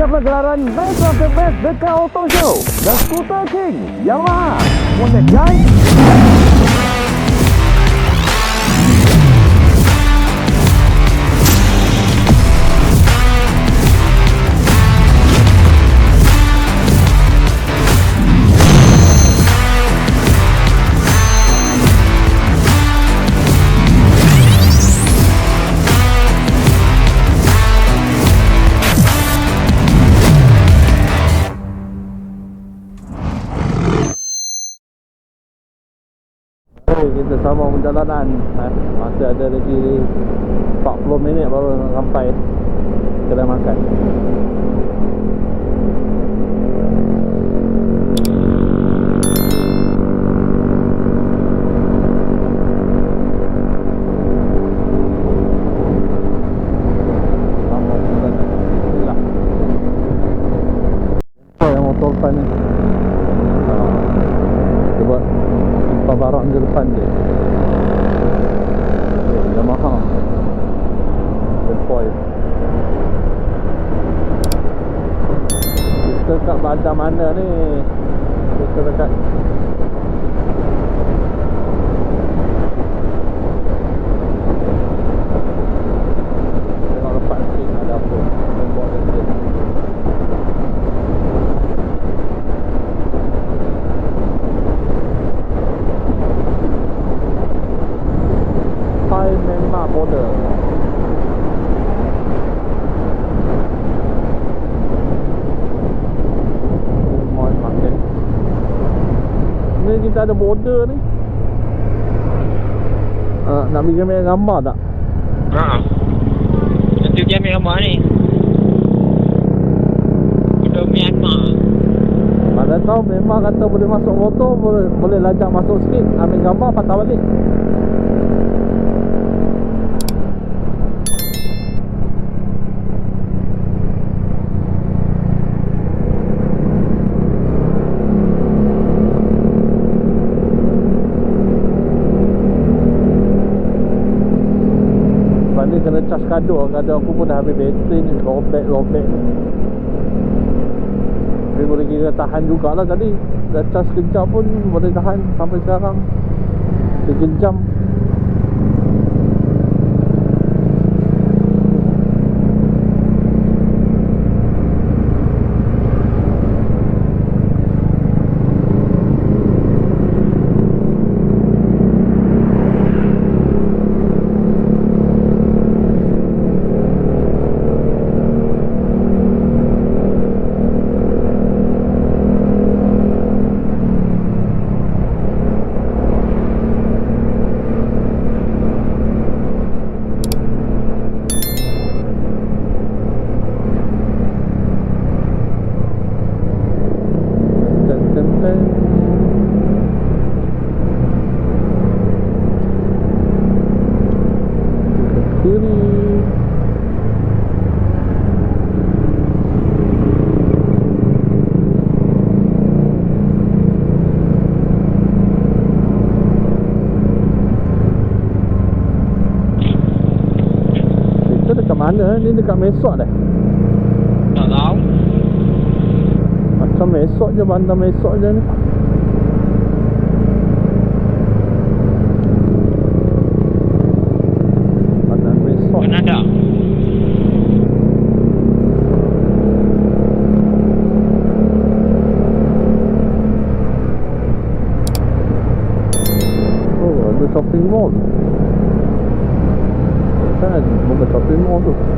dapat gelaran Best of the Best dekat Auto Show dan Scooter King Yamaha. Want that sama perjalanan. Eh, Masih ada lagi 40 minit baru sampai. Kedai makan Depoy Kita kat bandar mana ni? Kita dekat Tengok depan sikit ada apa Tembok dia sikit Thai Myanmar border. Mall market. Kita ada border ni. Uh, nak pergi ambil gambar tak? Ha. Nanti dia ambil gambar ni. Udah Myanmar. Mana tahu memang kata boleh masuk motor boleh, boleh lajak masuk sikit ambil gambar patah balik. Kena charge kado Kado aku pun dah habis bateri ni Robek robek Tapi boleh kira tahan jugalah. Tadi Dah charge sekejap pun boleh tahan Sampai sekarang. 3 jam Dun, dun, dun. Ke kiri Itu dekat mana? Ni dekat Mesok dah Tak tahu. Macam mesok je bandar mesok je ni benim oldu.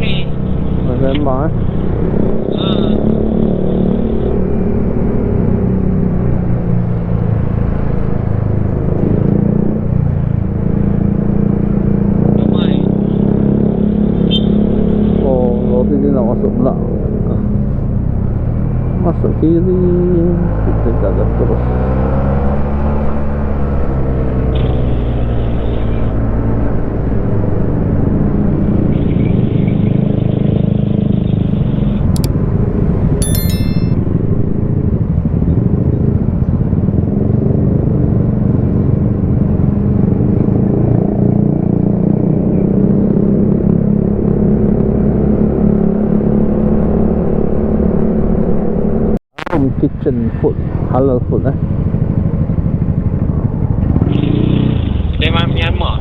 Ni. Sembang eh. Ha. Ramai. Oh, roti dia nak masuk pula. Masuk kiri. Kita jalan terus. Home kitchen food, halal food eh. Ma- Myanmar.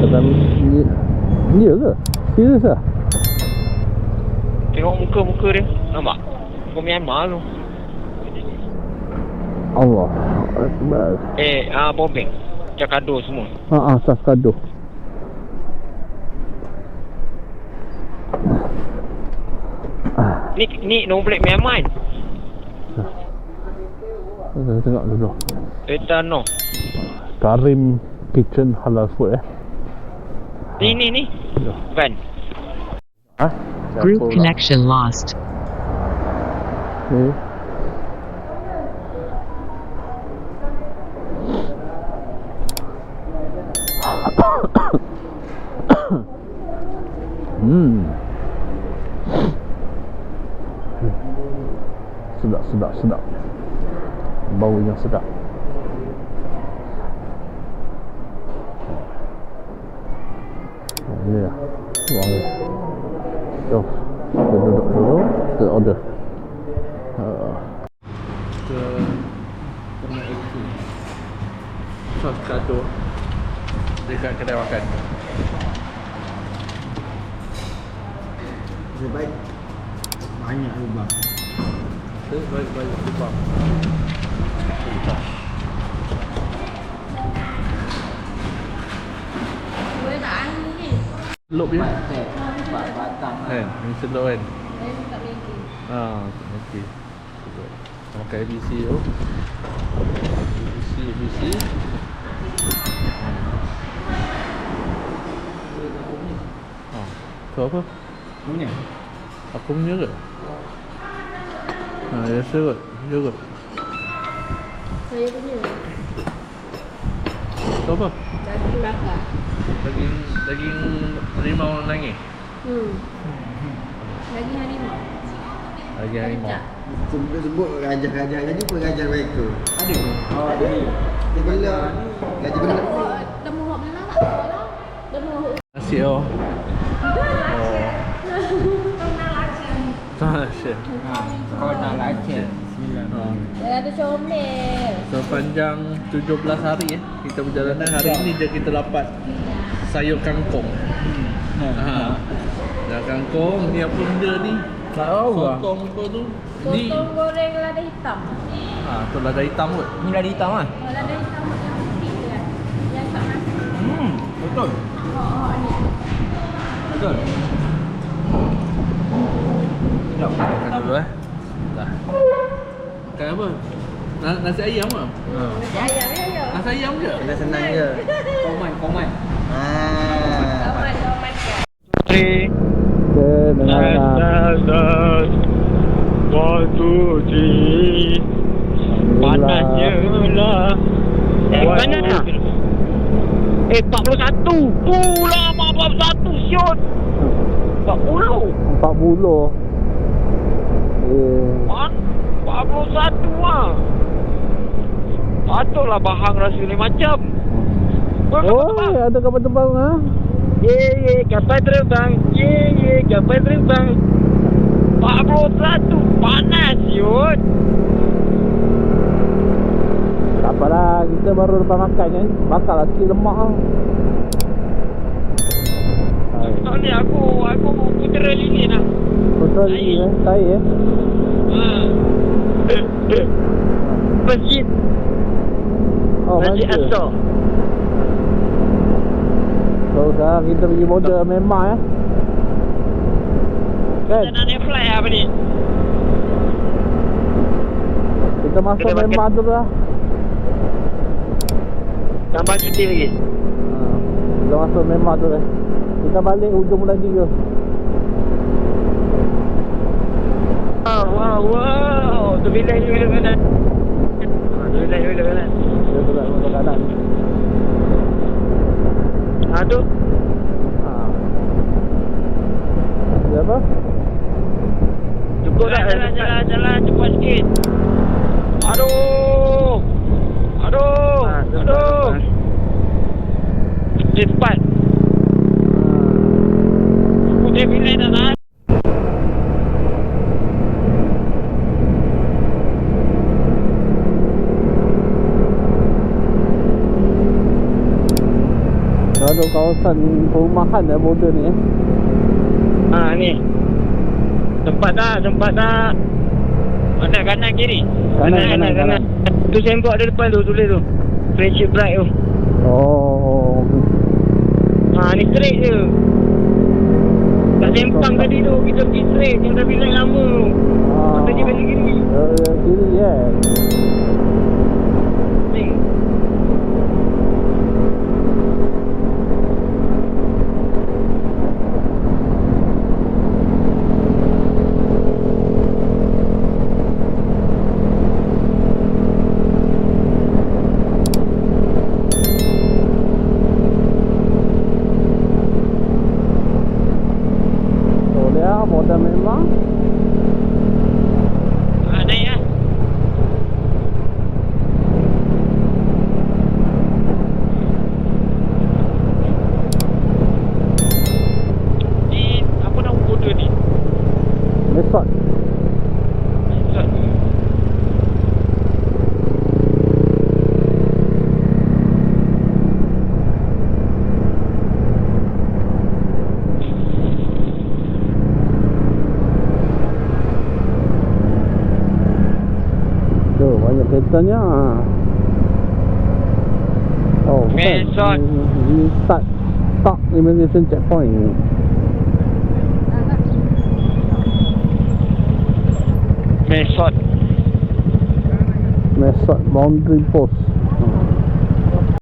Kata ni, ya ke? Serius ah? Tengok muka-muka dia. Nampak? Muka Myanmar tu. Allah Akbar. Eh, ah bombing. Cakado semua. Ha ah, saskado. Ah, Ni ni no black Myanmar. Kita tengok dulu. Kereta no. Karim Kitchen Halal Food eh. Ni ni ni. Van. Ah, Group connection lost. Ni. Hmm. Sedap, sedap, sedap. Bau yang sedap. Oh, ni lah. Wangi. Jom. Kita duduk dulu. Kita order. Uh. Kita pernah ikut sos kado dekat kedai makan. Lebih baik banyak lubang. Kita balik-balik lubang. Boleh tak angin ni? Lop je. Batek, bat batang. Kan, ni sedap kan. Saya tak boleh Ha, okey. Makan ABC tu. ABC, ABC. Ha. Tu apa? Punya. Aku punya ke? Ha, biasa kot. Ya kot. Saya punya apa? Daging bakar Daging daging rimau nangis. Hmm Daging harimau Daging harimau. Tak Sebut-sebut raja-raja ni jumpa raja mereka. Ada ke? Oh, ada. Dia bela. Gaji bela. Temu hok belah tak apa lah Temu hok Nasi oh. Oh. Tak share. Kau nak lacak. Ha. Dia ada comel Sepanjang 17 hari eh kita perjalanan hari ini je kita dapat sayur kangkung. Ha. Dah kangkung ni apa benda ni? Tak tahu lah. Sotong apa tu? Ni Sotong goreng lada hitam ha tu lada hitam kot. Ni lada hitam kan? Oh, lada hitam yang putih tu kan Yang tak nasi Hmm, betul. Oh, oh ni Betul. Sedap. Makan dulu eh. Dah. Makan apa? Na- nasi ayam ke? Ha. Nasi ayam ya ya Nasi ayam je? Je. Koman, koman. Ah. Makan Three. Okay, Dasar Waktu di Panasnya lah Eh, mana dah? Eh, 41 Pula 41 Syut 40 40. Eh, Pan 41 lah Patutlah bahang rasa ni macam. Oh, ada kapal terbang ha? Ye ye kapal terbang. Ye ye kapal terbang. 41 Panas Syut Tak apalah, kita baru lepas makan kan. Bakarlah sikit lemak ah. Tak ni aku Aku putera lilin lah. Betul ni eh, saya eh. Masjid Oh, Masjid. Aqsa So sekarang kita pergi border Myanmar eh. Kan? Nak naik fly apa ni? Kita masuk Kena pakai- madu lah. Tambah cuti lagi. Ha. Kita masuk main madu lah. Kita balik hujung lagi ke. Wow, wow, wow. Tu bila tu bila kanan. Ha, tu bila tu bila kanan. Dia tu lah ke kanan. Ha tu. Ha. Dia apa? Cukup dah jalan jalan jalan cepat sikit. Aduh. Aduh. Aduh. Cepat. Putih bila dah naik. Kalau kawasan perumahan dah border ni eh. Ha ni. Sempat tak? Sempat tak? Mana kanan kiri? Kanan, kanan, kanan. Tu sembok ada depan tu tulis tu. Friendship bright tu. Oh. Ha ni straight je. Tak sempang tadi tu kita pergi straight yang dah bilang lama tu. Ah. Mata dia balik kiri. Uh, kiri ya. Boleh ah, border memang. Ha naik ah. Ni apa nama border ni? Besok. Besar. Tu banyak keretanya. Oh, bukan. Besok. Ini, ini start stop immigration checkpoint. Mesot. Mesot boundary post.